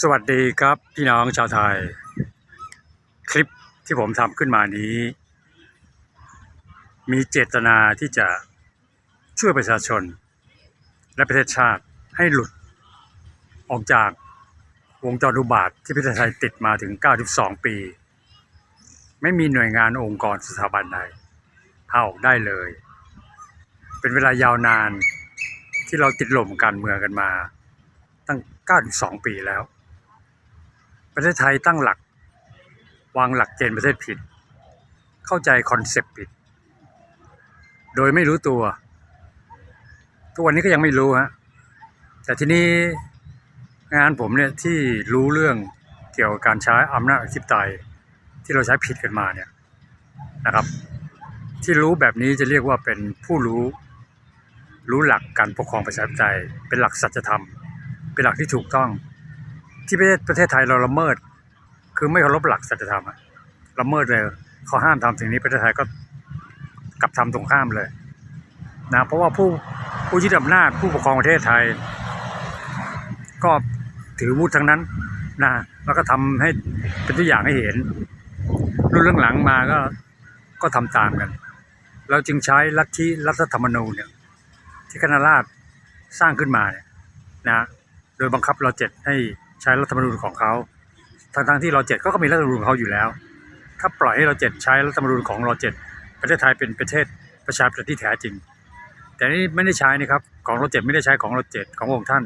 สวัสดีครับพี่น้องชาวไทย คลิปที่ผมทำขึ้นมานี้ มีเจตนาที่จะช่วยประชาชน และประเทศชาติให้หลุด ออกจากวงจรอุบาทที่ประเทศไทยติดมาถึง 92 ปี ไม่มีหน่วยงานองค์กรสถาบันใดพาออกได้เลย เป็นเวลายาวนานที่เราติดลมการเมืองกันมาตั้ง 92 ปีแล้ว ประเทศไทยตั้งหลัก วางหลักเกณฑ์ประเทศผิด เข้าใจคอนเซปต์ผิด โดยไม่รู้ตัว ทุกวันนี้ก็ยังไม่รู้ฮะแต่ทีนี้งานผมเนี่ยที่รู้เรื่องเกี่ยวกับการใช้อำนาจอธิปไตยที่เราใช้ผิดกันมาเนี่ยนะครับ ที่รู้แบบนี้จะเรียกว่าเป็นผู้รู้รู้หลักการปกครองประชาธิปไตยเป็นหลักสัจธรรม เป็นหลักที่ถูกต้อง ที่ประเทศประเทศไทยเราละเมิด คือไม่เคารพหลักสัจธรรมอะละเมิดเลยเขาห้ามทำสิ่งนี้ประเทศไทยก็กลับทำตรงข้ามเลยนะเพราะว่าผู้ผู้ยึดอำนาจผู้ปกครองประเทศไทย ก็ถือวุฒิทั้งนั้นนะแล้วก็ทำให้เป็นตัวอย่างให้เห็น รุ่นหลังๆมาก็ก็ทำตามกัน เราจึงใช้ลัทธิรัฐธรรมนูญเนี่ยที่คณะราษฎรสร้างขึ้นมาเนี่ยนะโดยบังคับเราเจ็ดให้ ใช้รัฐธรรมนูญของเขาทั้งๆที่ราเจ็ดก็มีรัฐธรรมนูญของเขาอยู่แล้ว ถ้าปล่อยให้ราเจ็ดใช้รัฐธรรมนูญของราเจ็ดประเทศไทยเป็นประเทศประชาธิปไตยที่แท้จริง แต่นี่ไม่ได้ใช้นี่ครับของราเจ็ดไม่ได้ใช้ของราเจ็ดขององค์ท่าน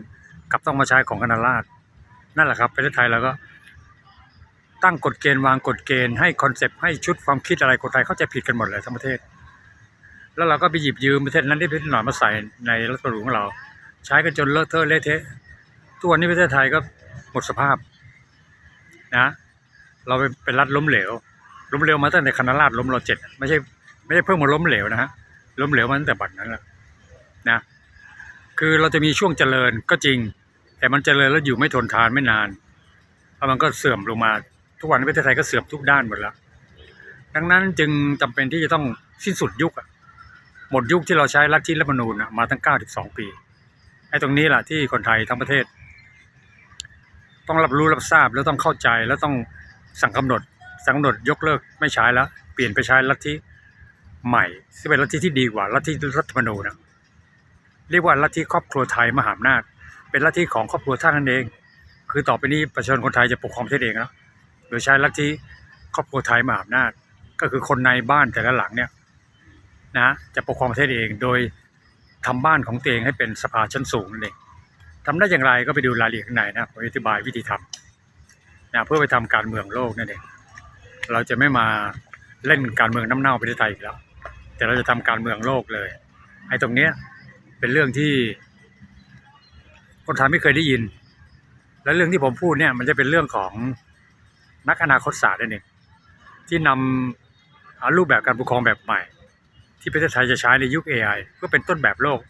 กลับต้องมาใช้ของคณะราษฎรนั่นแหละครับประเทศไทยเราก็ ตั้งกฎเกณฑ์วางกฎเกณฑ์ให้คอนเซปต์ให้ชุดความคิดอะไรคนไทยเข้าใจผิดกันหมดเลยทั้งประเทศ แล้วเราก็ไปหยิบยืมประเทศนั้นที่พิจหน่อยมาใส่ในรัฐธรรมนูญของเรา ใช้กันจนเลอะเทอะเละเทะทุกวันนี้ประเทศไทยก็ มดสภาพนะ เราเป็นเป็นรัฐล้มเหลว ล้มเหลวมาตั้งแต่คณะราษฎรล้มเราเจ็ดไม่ใช่ไม่ใช่เพิ่งมาล้มเหลวนะฮะล้มเหลวมาตั้งแต่บัดนั้นแหละนะคือเราจะมีช่วงเจริญก็จริง แต่มันเจริญแล้วอยู่ไม่ทนทานไม่นานแล้วมันก็เสื่อมลงมา ทุกวันนี้ประเทศไทยก็เสื่อมทุกด้านหมดแล้ว ดังนั้นจึงจำเป็นที่จะต้องสิ้นสุดยุคหมดยุคที่เราใช้ลัทธิรัฐธรรมนูญมาตั้ง 92 ปีไอ้ตรงนี้แหละที่คนไทยทั้งประเทศ ต้องรับรู้รับทราบแล้วต้องเข้าใจแล้วต้องสั่งกำหนด สั่งกำหนดยกเลิกไม่ใช้แล้ว เปลี่ยนไปใช้ลัทธิใหม่ซึ่งเป็นลัทธิที่ดีกว่าลัทธิรัฐธรรมนูญนะเรียกว่าลัทธิครอบครัวไทยมหาอำนาจ เป็นลัทธิของครอบครัวท่านนั่นเอง คือต่อไปนี้ประชาชนคนไทยจะปกครองประเทศเองแล้วโดยใช้ลัทธิครอบครัวไทยมหาอำนาจ ก็คือคนในบ้านแต่ละหลังเนี่ยนะจะปกครองประเทศเองโดยทำบ้านของตัวเองให้เป็นสภาชั้นสูงนั่นเอง ทำได้อย่างไรก็ไปดูรายละเอียดข้างในนะผมอธิบายวิธีทำนะเพื่อไปทำการเมืองโลกนั่นเองเราจะไม่มาเล่นการเมืองน้ำเน่าประเทศไทยอีกแล้วแต่เราจะทำการเมืองโลกเลยไอ้ตรงเนี้ยเป็นเรื่องที่ คนไทยไม่เคยได้ยิน และเรื่องที่ผมพูดเนี่ย มันจะเป็นเรื่องของนักอนาคตศาสตร์นั่นเองที่นำเอารูปแบบการปกครองแบบใหม่ ที่ประเทศไทยจะใช้ในยุค AI เพื่อเป็นต้นแบบโลก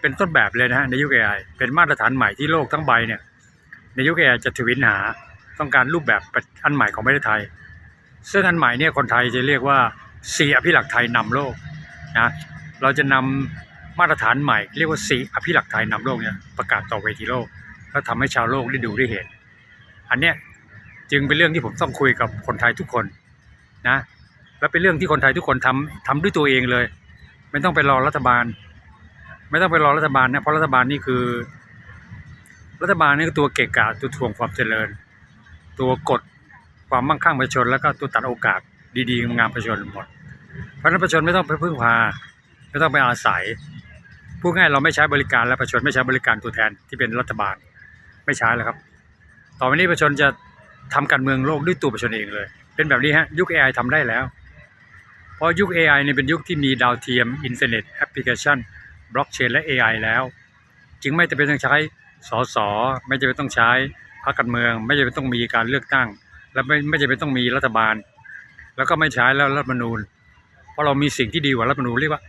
เป็นต้นแบบเลยนะฮะในยุค AI เป็นมาตรฐานใหม่ที่โลกทั้งใบเนี่ยในยุค AI จะทวินหาต้องการรูปแบบอันใหม่ของประเทศไทย ซึ่งอันใหม่เนี่ยคนไทยจะเรียกว่าสีอภิลักษ์ไทยนำโลกนะเราจะนำมาตรฐานใหม่ เรียกว่าสีอภิลักษ์ไทยนำโลกเนี่ยประกาศต่อเวทีโลกแล้วทำให้ชาวโลกได้ดูได้เห็น อันเนี้ยจึงเป็นเรื่องที่ผมต้องคุยกับคนไทยทุกคนนะและเป็นเรื่องที่คนไทยทุกคนทำทำด้วยตัวเองเลย ไม่ต้องไปรอรัฐบาล ไม่ต้องไปรอรัฐบาลนะเพราะรัฐบาลนี่คือ รัฐบาลนี่คือตัวเกะกะตัวทวงความเจริญ ตัวกดความมั่งคั่งประชาชนแล้วก็ตัวตัดโอกาสดีๆงามประชาชนหมด เพราะนั้นประชาชนไม่ต้องไปพึ่งพาไม่ต้องไปอาศัยพูดง่ายเราไม่ใช้บริการและประชาชนไม่ใช้บริการตัวแทนที่เป็นรัฐบาลไม่ใช้แล้วครับ ต่อไปนี้ประชาชนจะทำการเมืองโลกด้วยตัวประชาชนเองเลย เป็นแบบนี้ฮะยุค AI ทำได้แล้ว เพราะยุค AI เนี่ยเป็นยุคที่มีดาวเทียมอินเทอร์เน็ตแอปพลิเคชัน บล็อกเชนและ AI แล้ว จึงไม่จำเป็นต้องใช้สสไม่จำเป็นต้องใช้พรรคการเมือง ไม่จำเป็นต้องมีการเลือกตั้ง และไม่ไม่จำเป็นต้องมีรัฐบาล แล้วก็ไม่ใช้แล้วรัฐมนูญ เพราะเรามีสิ่งที่ดีกว่ารัฐมนูญเรียกว่า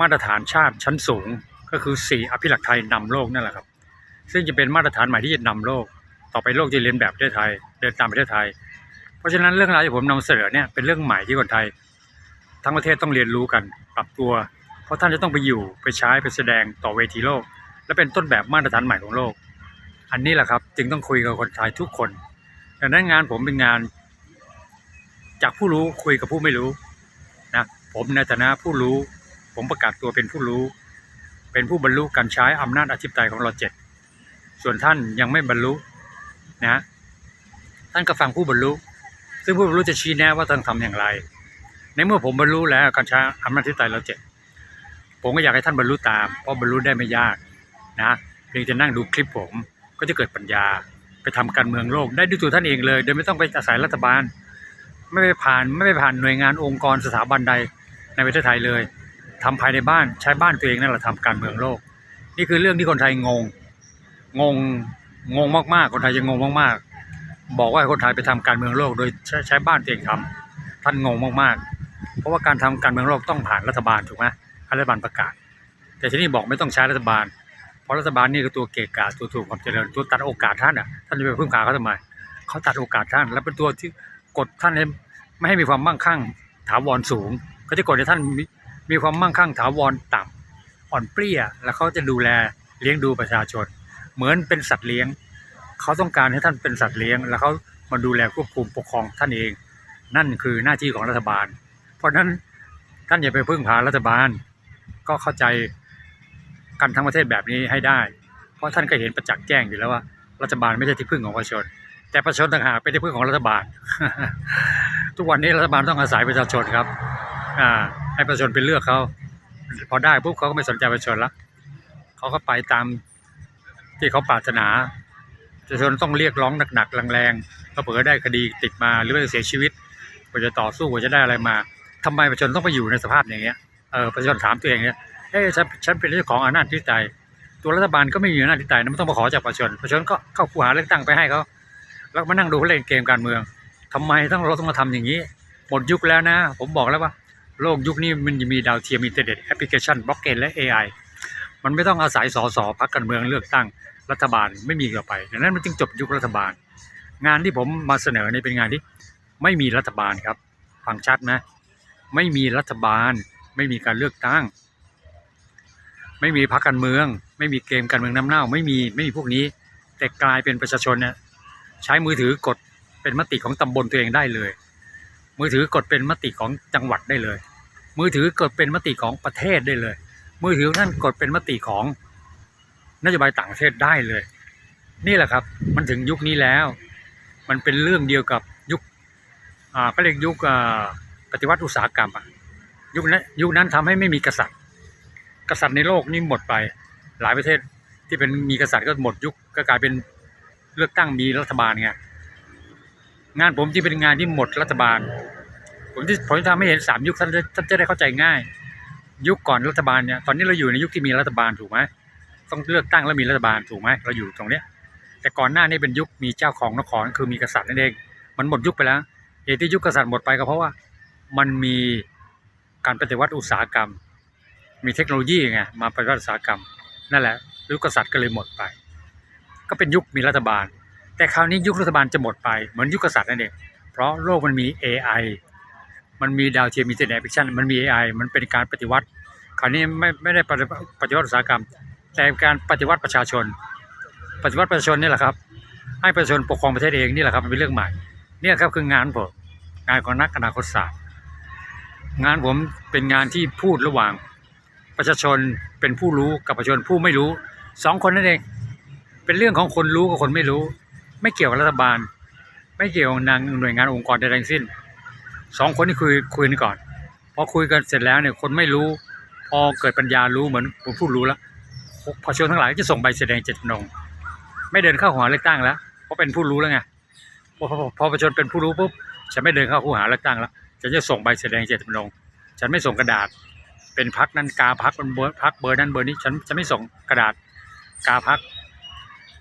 มาตรฐานชาติชั้นสูง ก็คือสี่อภิลักษ์ไทยนำโลกนั่นแหละครับ ซึ่งจะเป็นมาตรฐานใหม่ที่จะนำโลก ต่อไปโลกจะเรียนแบบประเทศไทยเดินตามประเทศไทย เพราะฉะนั้นเรื่องราวที่ผมนำเสนอเนี่ยเป็นเรื่องใหม่ที่คนไทย ทั้งประเทศต้องเรียนรู้กันปรับตัว เพราะท่านจะต้องไปอยู่ไปใช้ไปแสดงต่อเวทีโลก และเป็นต้นแบบมาตรฐานใหม่ของโลก อันนี้แหละครับจึงต้องคุยกับคนไทยทุกคนดังนั้นงานผมเป็นงาน จากผู้รู้คุยกับผู้ไม่รู้นะผมในฐานะผู้รู้ ผมประกาศตัวเป็นผู้รู้ เป็นผู้บรรลุการใช้อำนาจอธิปไตยของเราเจ็ดส่วนท่านยังไม่บรรลุนะท่านก็ฟังผู้บรรลุ ซึ่งผู้บรรลุจะชี้แนะว่าต้องทำอย่างไร ในเมื่อผมบรรลุแล้วการใช้อำนาจอธิปไตยเราเจ็ด ผมก็อยากให้ท่านบรรลุตาม เพราะบรรลุได้ไม่ยากนะเพียงจะนั่งดูคลิปผมก็จะเกิดปัญญาไปทำการเมืองโลก ได้ด้วยตัวท่านเองเลย โดยไม่ต้องไปอาศัยรัฐบาล ไม่ไปผ่านไม่ไปผ่านหน่วยงานองค์กรสถาบันใดในประเทศไทยเลยทำภายในบ้านใช้บ้านตัวเองนั่นแหละทำการเมืองโลก นี่คือเรื่องที่คนไทยงงงงงงมากๆ คนไทยจะงงงมากๆ บอกว่าคนไทยไปทำการเมืองโลก โดยใช้ใช้บ้านตัวเองทำท่านงงมากๆ เพราะว่าการทำการเมืองโลกต้องผ่านรัฐบาลถูกไหม รัฐบาลประกาศ แต่ที่นี่บอกไม่ต้องใช้รัฐบาล เพราะรัฐบาลนี่คือตัวเกะกะตัวถูกความเจริญตัวตัดโอกาสท่านอะท่านจะไปพึ่งพาเขาทำไมเขาตัดโอกาสท่าน และเป็นตัวที่กดท่านให้ไม่ให้มีความมั่งคั่งถาวรสูงเขาจะกดให้ท่านมีมีความมั่งคั่งถาวรต่ำอ่อนเปรี้ยแล้วเขาจะดูแลเลี้ยงดูประชาชน เหมือนเป็นสัตว์เลี้ยง เขาต้องการให้ท่านเป็นสัตว์เลี้ยง แล้วเขามาดูแลควบคุมปกครองท่านเอง นั่นคือหน้าที่ของรัฐบาล เพราะฉะนั้นท่านอย่าไปพึ่งพารัฐบาล ก็เข้าใจกันทั้งประเทศแบบนี้ให้ได้ เพราะท่านก็เห็นประจักษ์แจ้งอยู่แล้วว่ารัฐบาลไม่ใช่ที่พึ่งของประชาชน แต่ประชาชนต่างหากเป็นที่พึ่งของรัฐบาล ทุกวันนี้รัฐบาลต้องอาศัยประชาชนครับอ่าให้ประชาชนไปเลือกเขาพอได้ปุ๊บเขาก็ไม่สนใจประชาชนละเขาก็ไปตามที่เขาปรารถนาประชาชนต้องเรียกร้องหนักๆแรงๆก็เผื่อได้คดีติดมาหรือว่าเสียชีวิตกว่าจะต่อสู้กว่าจะได้อะไรมาทำไมประชาชนต้องไปอยู่ในสภาพอย่างเงี้ย เออประชาชนถามตัวเองเนี่ยเอ้ฉันฉันเป็นเจ้าของอำนาจที่ใจตัวรัฐบาลก็ไม่มีอำนาจที่ใจนะไม่ต้องมาขอจากประชาชนประชาชนก็เข้าคูหาเลือกตั้งไปให้เขาแล้วมานั่งดูเขาเล่นเกมการเมืองทำไมต้องเราต้องมาทำอย่างนี้ หมดยุคแล้วนะ ผมบอกแล้วว่า โลกยุคนี้มันมีดาวเทียมอินเทอร์เน็ตแอปพลิเคชันบล็อกเกนและ AI มันไม่ต้องอาศัยสสพักการเมืองเลือกตั้งรัฐบาลไม่มีต่อไปดังนั้นมันจึงจบยุครัฐบาล งานที่ผมมาเสนอในเป็นงานที่ไม่มีรัฐบาลครับ ฟังชัดไหมไม่มีรัฐบาล ไม่มีการเลือกตั้ง ไม่มีพรรคการเมือง ไม่มีเกมการเมืองน้ำเน่า ไม่มีไม่มีพวกนี้ แต่กลายเป็นประชาชนเนี่ยใช้มือถือกดเป็นมติของตำบลตัวเองได้เลย มือถือกดเป็นมติของจังหวัดได้เลย มือถือกดเป็นมติของประเทศได้เลย มือถือนั่นกดเป็นมติของนโยบายต่างประเทศได้เลย นี่แหละครับมันถึงยุคนี้แล้ว มันเป็นเรื่องเดียวกับยุคอ่าก็เรียกยุคปฏิวัติอุตสาหกรรมอะ ยุคนั้นยุคนั้นทำให้ไม่มีกษัตริย์ กษัตริย์ในโลกนี่หมดไป หลายประเทศที่เป็นมีกษัตริย์ก็หมดยุคก็กลายเป็นเลือกตั้งมีรัฐบาลไงงานผมที่เป็นงานที่หมดรัฐบาล ผมที่ผมทำให้เห็นสามยุคท่านจะท่านจะได้เข้าใจง่าย ยุคก่อนรัฐบาลเนี่ยตอนนี้เราอยู่ในยุคที่มีรัฐบาลถูกไหมต้องเลือกตั้งแล้วมีรัฐบาลถูกไหมเราอยู่ตรงเนี้ย แต่ก่อนหน้านี้เป็นยุคมีเจ้าของนครคือมีกษัตริย์นั่นเองมันหมดยุคไปแล้วเหตุที่ยุคกษัตริย์หมดไปก็เพราะว่ามันมี การปฏิวัติอุตสาหกรรม มีเทคโนโลยีไงมาปฏิวัติอุตสาหกรรมนั่นแหละยุคกษัตริย์ก็เลยหมดไป ก็เป็นยุคมีรัฐบาล แต่คราวนี้ยุครัฐบาลจะหมดไปเหมือนยุคกษัตริย์นั่นเองเพราะโลกมันมี AI มันมีดาวเทียมมีอินเทอร์เน็ตแอปพลิเชันมันมี AI มันเป็นการปฏิวัติ คราวนี้ไม่ไม่ได้ปฏิวัติอุตสาหกรรม แต่การปฏิวัติประชาชน ปฏิวัติประชาชนนี่แหละครับให้ประชาชนปกครองประเทศเองนี่แหละครับมันเป็นเรื่องใหม่เนี่ยครับคืองานผมงานของนักอนาคตศาสตร์ งานผมเป็นงานที่พูดระหว่าง ประชาชนเป็นผู้รู้กับประชาชนผู้ไม่รู้สองคนนั่นเองเป็นเรื่องของคนรู้กับคนไม่รู้ ไม่เกี่ยวกับรัฐบาล ไม่เกี่ยวกับนางหน่วยงานองค์กรใดทั้งสิ้นสองคนนี่คุยคุยกันก่อนพอคุยกันเสร็จแล้วเนี่ยคนไม่รู้ พอเกิดปัญญารู้เหมือนผมพูดรู้แล้วประชาชนทั้งหลายจะส่งใบแสดงเจตจำนงไม่เดินเข้าหอเลือกตั้งแล้วเพราะเป็นผู้รู้แล้วไงพอพอประชาชนเป็นผู้รู้ปุ๊บฉันไม่เดินเข้าคูหาเลือกตั้งแล้ว ฉันจะส่งใบแสดงเจตจำนง ฉันไม่ส่งกระดาษ เป็นพักนั้นกาพักเป็นเบอร์พักเบอร์นั้นเบอร์นี้ฉันจะไม่ส่งกระดาษกาพัก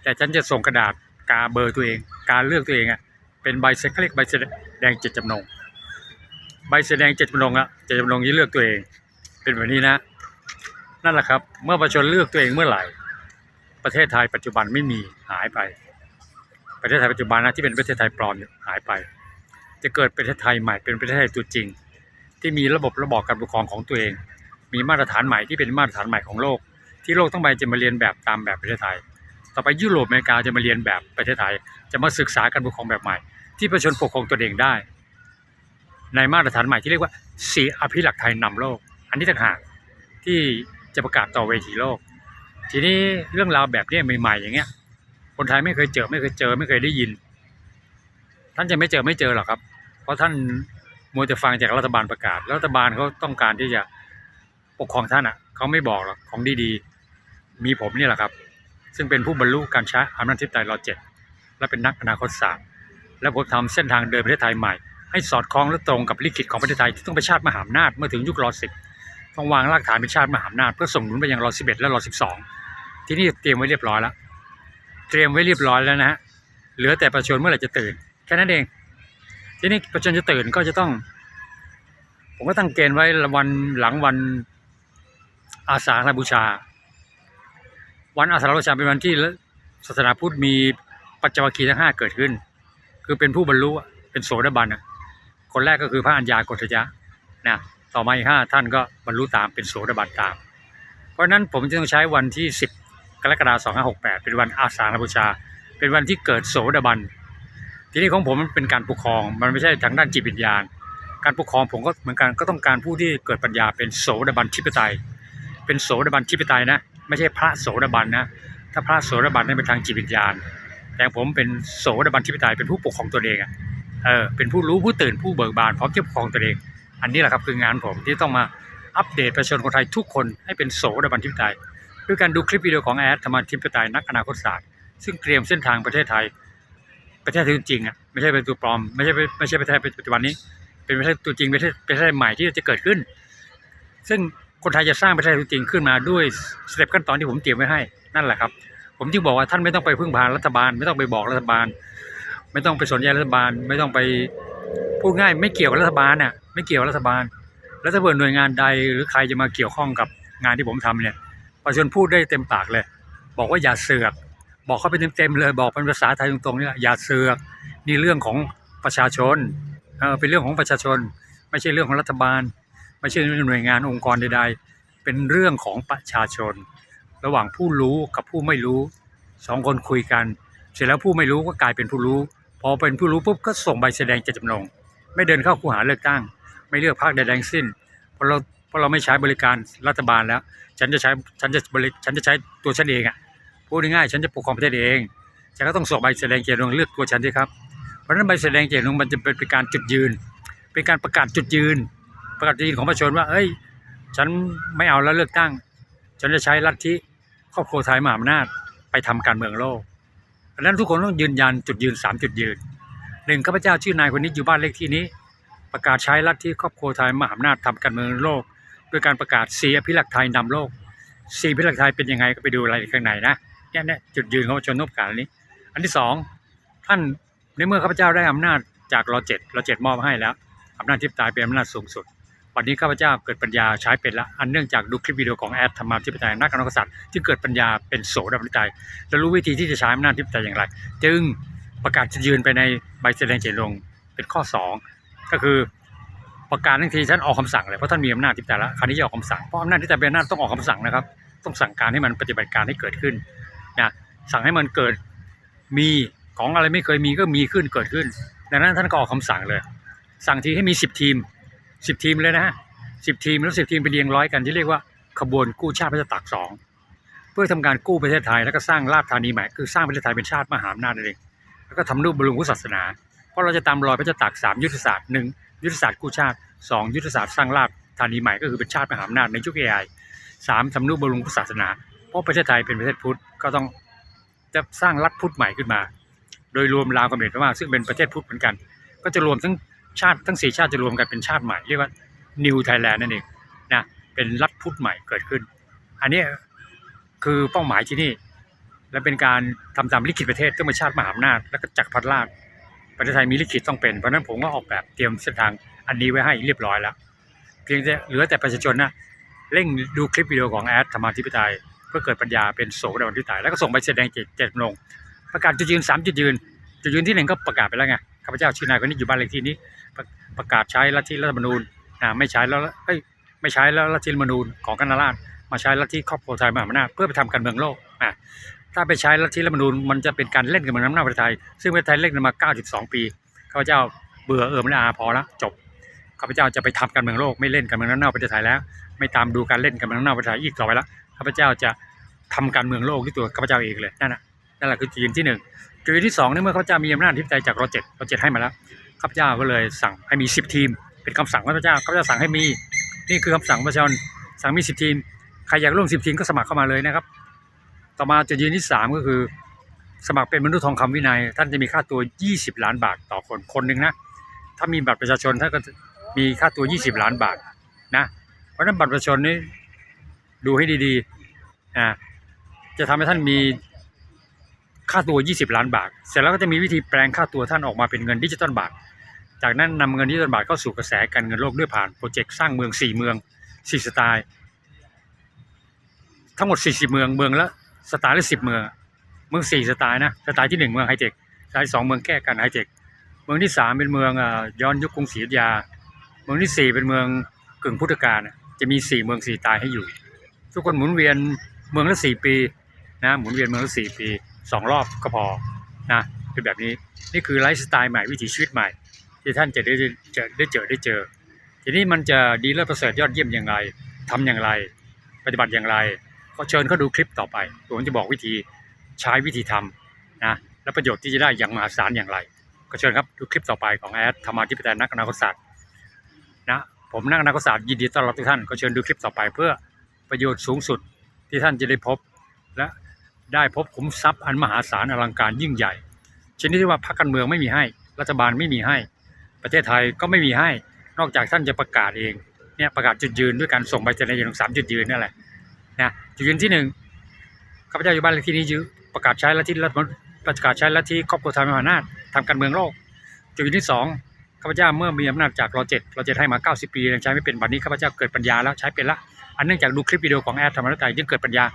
แต่ฉันจะส่งกระดาษกาเบอร์ตัวเอง การเลือกตัวเองอะเป็นใบเสเรียกใบแสดงเจตจำนง ใบแสดงเจตจำนงอะเจตจำนงที่เลือกตัวเอง เป็นแบบนี้นะ นั่นแหละครับ เมื่อประชาชนเลือกตัวเองเมื่อไหร่ ประเทศไทยปัจจุบันไม่มีหายไป ประเทศไทยปัจจุบันนะที่เป็นประเทศไทยปลอมหายไป จะเกิดประเทศไทยใหม่เป็นประเทศไทยตัวจริง ที่มีระบบระบอบการปกครองของตัวเอง มีมาตรฐานใหม่ที่เป็นมาตรฐานใหม่ของโลก ที่โลกทั้งใบจะมาเรียนแบบตามแบบประเทศไทย ต่อไปยุโรปอเมริกาจะมาเรียนแบบประเทศไทย จะมาศึกษาการปกครองแบบใหม่ ที่ประชาชนปกครองตัวเองได้ ในมาตรฐานใหม่ที่เรียกว่าสีอภิหลักษ์ไทยนำโลก อันนี้ต่างหากที่จะประกาศต่อเวทีโลก ทีนี้เรื่องราวแบบนี้ใหม่ๆอย่างเงี้ย คนไทยไม่เคยเจอไม่เคยเจอไม่เคยได้ยิน ท่านจะไม่เจอไม่เจอหรอกครับ เพราะท่านมัวแต่ฟังจากรัฐบาลประกาศ รัฐบาลเขาต้องการที่จะปกครองท่านอะเขาไม่บอกหรอกของดีๆ มีผมนี่แหละครับ ซึ่งเป็นผู้บรรลุการช้าอำนาจทิพย์ไตรรอเจ็ดและเป็นนักอนาคตศาสตร์และผมทำเส้นทางเดินประเทศไทยใหม่ ให้สอดคล้องและตรงกับลิขิตของประเทศไทยที่ต้องเป็นชาติมหาอำนาจเมื่อถึงยุครอสิบต้องวางรากฐานเป็นชาติมหาอำนาจเพื่อส่งหนุนไปยังรอสิบเอ็ดและรอสิบสองที่นี่เตรียมไว้เรียบร้อยแล้ว เตรียมไว้เรียบร้อยแล้วนะฮะเหลือแต่ประชาชนเมื่อไหร่จะตื่น แค่นั้นเอง ทีนี้ประชาชนจะตื่นก็จะต้อง ผมก็ตั้งเกณฑ์ไว้วันหลังวันอาสาฬบูชา วันอาสาฬบูชาเป็นวันที่ศาสนาพุทธมีปัจจวัคคีย์ทั้งห้าเกิดขึ้น คือเป็นผู้บรรลุเป็นโสดาบันอะคนแรกก็คือพระอัญญาโกฏยะนะต่อมาอีกห้าท่านก็บรรลุตามเป็นโสดาบันตาม เพราะฉะนั้นผมจึงใช้วันที่ 10 กรกฎาคม2568 เป็นวันอาสาฬบูชา เป็นวันที่เกิดโสดาบัน ทีนี้ของผมมันเป็นการปกครอง มันไม่ใช่ทางด้านจิตวิญญาณ การปกครองผมก็เหมือนกันก็ต้องการผู้ที่เกิดปัญญาเป็นโสดาบันทิปไตย เป็นโสดาบันทิปไตยนะ ไม่ใช่พระโสดาบันนะ ถ้าพระโสดาบันนั่นเป็นทางจิตวิญญาณ แต่ผมเป็นโสดาบันทิปไตยเป็นผู้ปกครองตัวเองเออเป็นผู้รู้ผู้ตื่นผู้เบิกบานพร้อมที่จะปกครองตัวเอง อันนี้แหละครับคืองานผมที่ต้องมาอัปเดตประชาชนคนไทยทุกคนให้เป็นโสดาบันทิปไตยด้วยการดูคลิปวิดีโอของแอดธรรมาธิปไตยนักอนาคตศาสตร์ซึ่งเตรียมเส้นทางประเทศไทย ประเทศจริงๆอะไม่ใช่เป็นตัวปลอมไม่ใช่ไม่ใช่ประเทศปัจจุบันนี้ เป็นประเทศตัวจริงประเทศประเทศใหม่ที่จะเกิดขึ้น ซึ่งคนไทยจะสร้างประเทศตัวจริงขึ้นมาด้วยสเต็ปขั้นตอนที่ผมเตรียมไว้ให้นั่นแหละครับ ผมจึงบอกว่าท่านไม่ต้องไปพึ่งพารัฐบาล ไม่ต้องไปบอกรัฐบาล ไม่ต้องไปสนใจรัฐบาล ไม่ต้องไปพูดง่าย ไม่เกี่ยวกับรัฐบาลน่ะไม่เกี่ยวกับรัฐบาลแล้วถ้าเกิดหน่วยงานใดหรือใครจะมาเกี่ยวข้องกับงานที่ผมทำเนี่ยประชาชนพูดได้เต็มปากเลย บอกว่าอย่าเสือก บอกเขาไปเต็มๆเลยบอกเป็นภาษาไทยตรงๆเนี่ยอย่าเสือกนี่เรื่องของประชาชนเออเป็นเรื่องของประชาชน ไม่ใช่เรื่องของรัฐบาล ไม่ใช่เรื่องหน่วยงานองค์กรใด ๆ เป็นเรื่องของประชาชน ระหว่างผู้รู้กับผู้ไม่รู้สองคนคุยกัน เสร็จแล้วผู้ไม่รู้ก็กลายเป็นผู้รู้ พอเป็นผู้รู้ปุ๊บก็ส่งใบแสดงเจตจำนง ไม่เดินเข้าคูหาเลือกตั้ง ไม่เลือกพรรคใดๆทั้งสิ้นเพราะเราเพราะเราไม่ใช้บริการรัฐบาลแล้ว ฉันจะใช้ฉันจะบริฉันจะใช้ตัวฉันเองอะ พูดง่ายๆฉันจะปกครองประเทศเอง ฉันก็ต้องส่งใบแสดงเจตจำนงเลือกตัวฉันสิครับ เพราะฉะนั้นใบแสดงเจตจำนงมันจะเป็นการจุดยืน เป็นการประกาศจุดยืน ประกาศจุดยืนของประชาชนว่า เอ้ย ฉันไม่เอาแล้วเลือกตั้ง ฉันจะใช้ลัทธิครอบครัวไทยมหาอำนาจไปทำการเมืองโลกเพราะฉะนั้นทุกคนต้องยืนยันจุดยืนสามจุดยืนหนึ่งข้าพเจ้าชื่อนายคนนี้อยู่บ้านเลขที่นี้ ประกาศใช้ลัทธิครอบครัวไทยมหาอำนาจทำการเมืองโลก โดยการประกาศสีอภิรักษ์ไทยนำโลกสีอภิรักษ์ไทยเป็นยังไงก็ไปดูรายละเอียดข้างในนะ เนี่ยเนี่ยจุดยืนของชาชนนบการนี้ อันที่สองท่านในเมื่อข้าพเจ้าได้อำนาจจากรอเจ็ดรอเจ็ดมอบให้แล้วอำนาจทิพย์ตายเป็นอำนาจสูงสุดวันนี้ข้าพเจ้าเกิดปัญญาใช้เป็นละอันเนื่องจากดูคลิปวิดีโอของแอดธรรมาธิปไตยนักการกษัตริย์ที่เกิดปัญญาเป็นโสดาบันทิปไตยและรู้วิธีที่จะใช้อำนาจทิปไตยอย่างไร จึงประกาศจะยืนไปในใบแสดงเจตจำนงเป็นข้อสองก็คือประกาศทันทีท่านออกคำสั่งเลยเพราะท่านมีอำนาจทิพย์แต่ละคราวนี้จะออกคำสั่งเพราะอำนาจที่แต่เป็นอำนาจต้องออกคำสั่งนะครับ ต้องสั่งการให้มันปฏิบัติการให้เกิดขึ้น นะสั่งให้มันเกิดมีของอะไรไม่เคยมีก็มีขึ้นเกิดขึ้น ดังนั้นท่านก็ออกคำสั่งเลย สั่งทีให้มีสิบทีมสิบทีมเลยนะฮะสิบทีมแล้วสิบทีมไปเรียงร้อยกันที่เรียกว่าขบวนกู้ชาติพระเจ้าตากสองเพื่อทำการกู้ประเทศไทยแล้วก็สร้างราชธานีใหม่คือสร้างประเทศไทยเป็นชาติมหาอำนาจนั่นเองแล้วก็ทำรูปบำรุงพุทธศาสนา เพราะเราจะตามรอยพระเจ้าตากสามยุทธศาสตร์หนึ่งยุทธศาสตร์กู้ชาติสองยุทธศาสตร์สร้างราชธานีใหม่ก็คือเป็นชาติมหาอำนาจในยุคเอไอสามทำนุบำรุงพุทธศาสนา เพราะประเทศไทยเป็นประเทศพุทธก็ต้องจะสร้างรัฐพุทธใหม่ขึ้นมา โดยรวมลาวกับเมียนมาซึ่งเป็นประเทศพุทธเหมือนกัน ก็จะรวมทั้งชาติทั้งสี่ชาติจะรวมกันเป็นชาติใหม่เรียกว่า New Thailand นั่นเองนะเป็นรัฐพุทธใหม่เกิดขึ้น อันนี้คือเป้าหมายที่นี่ และเป็นการทำตามลิขิตประเทศต้องเป็นชาติมหาอำนาจแล้วก็จักรพรรดิราชประเทศไทยมีลิขิตต้องเป็นเพราะฉะนั้นผมก็ออกแบบเตรียมเส้นทางอันนี้ไว้ให้เรียบร้อยแล้ว เพียงแต่เหลือแต่ประชาชนนะเร่งดูคลิปวิดีโอของแอดธรรมาธิปไตย พื่อเกิดปัญญาเป็นโสดาบันทิปไตยแล้วก็ส่งใบแสดงเจตเจตจำนงประกาศจุดยืนสามจุดยืนจุดยืนที่หนึ่งก็ประกาศไปแล้วไงข้าพเจ้าชื่อนายคนนี้อยู่บ้านเลขที่นี้ ประประกาศใช้ลัทธิรัฐธรรมนูญนะไม่ใช้แล้วเอ้ยไม่ใช้แล้วลัทธิรัฐธรรมนูญของคณะราษฎรมาใช้ลัทธิครอบครัวไทยมหาอำนาจเพื่อไปทำการเมืองโลกอะถ้าไปใช้ลัทธิรัฐธรรมนูญมันจะเป็นการเล่นกับเมืองน้ำหน้าประเทศไทย ซึ่งประเทศไทยเล่นกันมา 92 ปีข้าพเจ้าเบื่อเอิมและอาพอแล้วจบข้าพเจ้าจะไปทำการเมืองโลกไม่เล่นการเมืองน้ำหน้าประเทศไทยแล้ว ไม่ตามดูการเล่นการเมืองน้ำน้าประเทศไทยอีกต่อไปแล้ว ข้าพเจ้าจะทำการเมืองโลกด้วยตัวข้าพเจ้าเองเลยนั่นน่ะนั่นแหละคือจุดยืนที่หนึ่งจุดยืนที่สองในเมื่อข้าพเจ้ามีอำนาจที่ใจจากรเจ็ดรเจ็ดให้มาแล้วข้าพเจ้าก็เลยสั่งให้มี10ทีม เป็นคำสั่งข้าพเจ้าข้าพเจ้าสั่งให้มีนี่คือคำสั่งประชาชนสั่งมี10ทีมใครอยากร่วม10ทีมก็สมัครเข้ามาเลยนะครับ ต่อมาจุดยืนที่สามก็คือ สมัครเป็นมนุษย์ทองคำวินัย ท่านจะมีค่าตัว 20 ล้านบาทต่อคนคนหนึ่งนะ ถ้ามีบัตรประชาชนท่านก็มีค่าตัว 20 ล้านบาทนะเพราะฉะนั้นบัตรประชาชนนี้ ดูให้ดีๆอ่าจะทำให้ท่านมีค่าตัว 20 ล้านบาท เสร็จแล้วก็จะมีวิธีแปลงค่าตัวท่านออกมาเป็นเงินดิจิตอลบาท จากนั้นนำเงินดิจิตอลบาทเข้าสู่กระแสการเงินโลกด้วยผ่านโปรเจกต์สร้างเมือง 4 เมือง 4 สไตล์ ทั้งหมด 40 เมืองเมืองละสไตล์ละ10เมือง เมืองสี่สไตล์นะ สไตล์ที่หนึ่งเมืองไฮเทค สไตล์ที่สองเมืองแก้กันไฮเทค เมืองที่สามเป็นเมืองย้อนยุคกรุงศรีอยุธยา เมืองที่สี่เป็นเมืองกึ่งพุทธกาลจะมีสี่เมืองสี่สไตล์ให้อยู่ ทุกคนหมุนเวียนเมืองละสี่ปีนะหมุนเวียนเมืองละสี่ปีสองรอบก็พอนะเป็นแบบนี้นี่คือไลฟ์สไตล์ใหม่วิถีชีวิตใหม่ ที่ท่านจะได้เจอได้เจอได้เจอ ทีนี้มันจะดีเลิศประเสริฐยอดเยี่ยมอย่างไรทำอย่างไร ปฏิบัติอย่างไร ก็เชิญเขาดูคลิปต่อไปผมจะบอกวิธีใช้วิธีทำนะและประโยชน์ที่จะได้อย่างมหาศาลอย่างไร ก็เชิญครับดูคลิปต่อไปของแอดธรรมาธิปไตยนักอนาคตศาสตร์นะผมนักอนาคตศาสตร์ยินดีต้อนรับทุกท่านก็เชิญดูคลิปต่อไปเพื่อ ประโยชน์สูงสุดที่ท่านจะได้พบ และได้พบขุมทรัพย์อันมหาศาลอลังการยิ่งใหญ่ชนิดที่ว่าพรรคการเมืองไม่มีให้ รัฐบาลไม่มีให้ ประเทศไทยก็ไม่มีให้ นอกจากท่านจะประกาศเองเนี่ยประกาศจุดยืนด้วยการส่งใบแสดงถึงสามจุดยืนนั่นแหละนะจุดยืนที่หนึ่งข้าพเจ้าอยู่บ้านเลขที่นี้ยื้ประกาศใช้ลัทธิรัฐประกาศใช้ลัทธิครอบครัวไทยมหาอำนาจทำการเมืองโลก จุดยืนที่สองข้าพเจ้าเมื่อมีอำนาจจากรอเจ็ดรอเจ็ดให้มา 90 ปียังใช้ไม่เป็นบัดนี้ข้าพเจ้าเกิดปัญญาแล้วใช้เป็นละ อันเนื่องจากดูคลิปวิดีโอของแอดธรรมรัตน์ไตรจึงเกิดปัญญา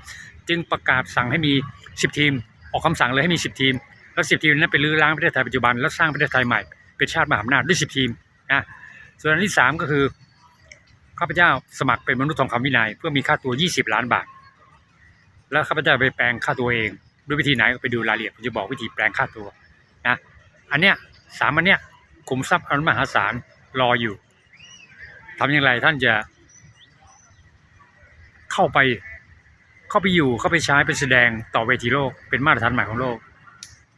จึงประกาศสั่งให้มี 10 ทีม ออกคำสั่งเลยให้มี 10 ทีม แล้ว 10 ทีมนั้นไปลื้อล้างประเทศไทยปัจจุบันแล้วสร้างประเทศไทยใหม่เป็นชาติมหาอำนาจด้วย 10 ทีมนะส่วนอันที่สามก็คือข้าพเจ้าสมัครเป็นมนุษย์ทองคำวินัย เพื่อมีค่าตัว 20 ล้านบาท แล้วข้าพเจ้าไปแปลงค่าตัวเอง ด้วยวิธีไหนก็ไปดูรายละเอียดผมจะบอกวิธีแปลงค่าตัวนะอันเนี้ยสามอันเนี้ยขุมทรัพย์อันมหาศาลรออยู่ทำอย่างไรท่านจะ เข้าไป เข้าไปอยู่เข้าไปใช้ไปแสดงต่อเวทีโลกเป็นมาตรฐานใหม่ของโลก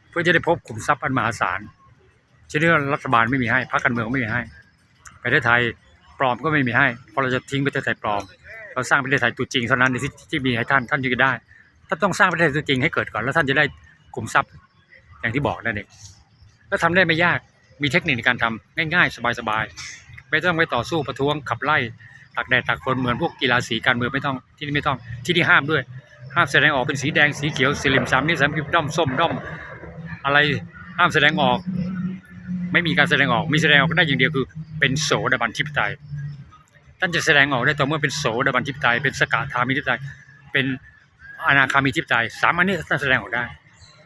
เพื่อจะได้พบขุมทรัพย์อันมหาศาลเชนิดว่ารัฐบาลไม่มีให้พรรคการเมืองไม่มีให้ประเทศไทยปลอมก็ไม่มีให้เพราะเราจะทิ้งประเทศไทยปลอม เราสร้างประเทศไทยตัวจริงเท่านั้นที่ที่มีให้ท่านท่านจึงจะได้ท่านต้องสร้างประเทศไทยตัวจริงให้เกิดก่อนแล้วท่านจะได้กลุ่มทรัพย์อย่างที่บอกนั่นเองแล้วทำได้ไม่ยากมีเทคนิคในการทำง่ายๆ สบายๆ ไม่ต้องไปต่อสู้ประท้วงขับไล่ ตักแดดตักฝนเหมือนพวกกีฬาสีการเมืองไม่ต้องที่นี่ไม่ต้องที่นี่ห้ามด้วย ห้ามแสดงออกเป็นสีแดงสีเขียวสีเหลี่ยมสามนิ้วสามนิ้วด้อมส้มด้อมอะไรห้ามแสดงออก ไม่มีการแสดงออกมีแสดงออกได้อย่างเดียวคือ เป็นโสดาบันทิปไตยท่านจะแสดงออกได้ต่อเมื่อเป็นโสดาบันทิปไตยเป็นสกทามิทิปไตยเป็นอนาคามิทิปไตยสามอันนี้ท่านแสดงออกได้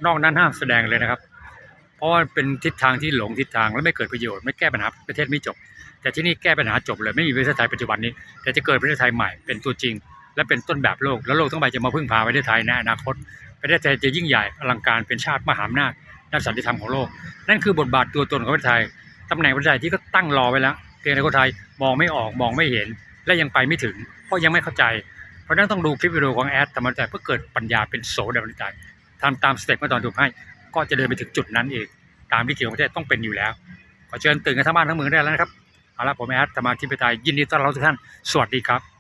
นอกนั้นห้ามแสดงเลยนะครับ เพราะว่าเป็นทิศทางที่หลงทิศทางและไม่เกิดประโยชน์ไม่แก้ปัญหาประเทศไม่จบ แต่ที่นี่แก้ปัญหาจบเลยไม่มีประเทศไทยปัจจุบันนี้ แต่จะเกิดประเทศไทยใหม่เป็นตัวจริง และเป็นต้นแบบโลก แล้วโลกทั้งใบจะมาพึ่งพาประเทศไทยในอนาคต ประเทศไทยจะยิ่งใหญ่อลังการเป็นชาติมหาอำนาจด้านสันติธรรมของโลก นั่นคือบทบาทตัวตนของประเทศไทยตำแหน่งประเทศไทยที่ก็ตั้งรอไว้แล้วเพียงแต่คนไทยมองไม่ออกมองไม่เห็น และยังไปไม่ถึง เพราะยังไม่เข้าใจ เพราะนั้นต้องดูคลิปวิดีโอของแอดธรรมใจเพื่อเกิดปัญญาเป็นโสดาบันใจทำตามสเต็ปเมื่อตอนถูกให้ ก็จะเดินไปถึงจุดนั้นเอง ตามที่เกี่ยวกับประเทศต้องเป็นอยู่แล้วขอเชิญตื่นกันทั้งบ้านทั้งเมืองได้แล้วนะครับ เอาละผมแอดธรรมาธิปไตยยินดีต้อนรับทุกท่าน สวัสดีครับ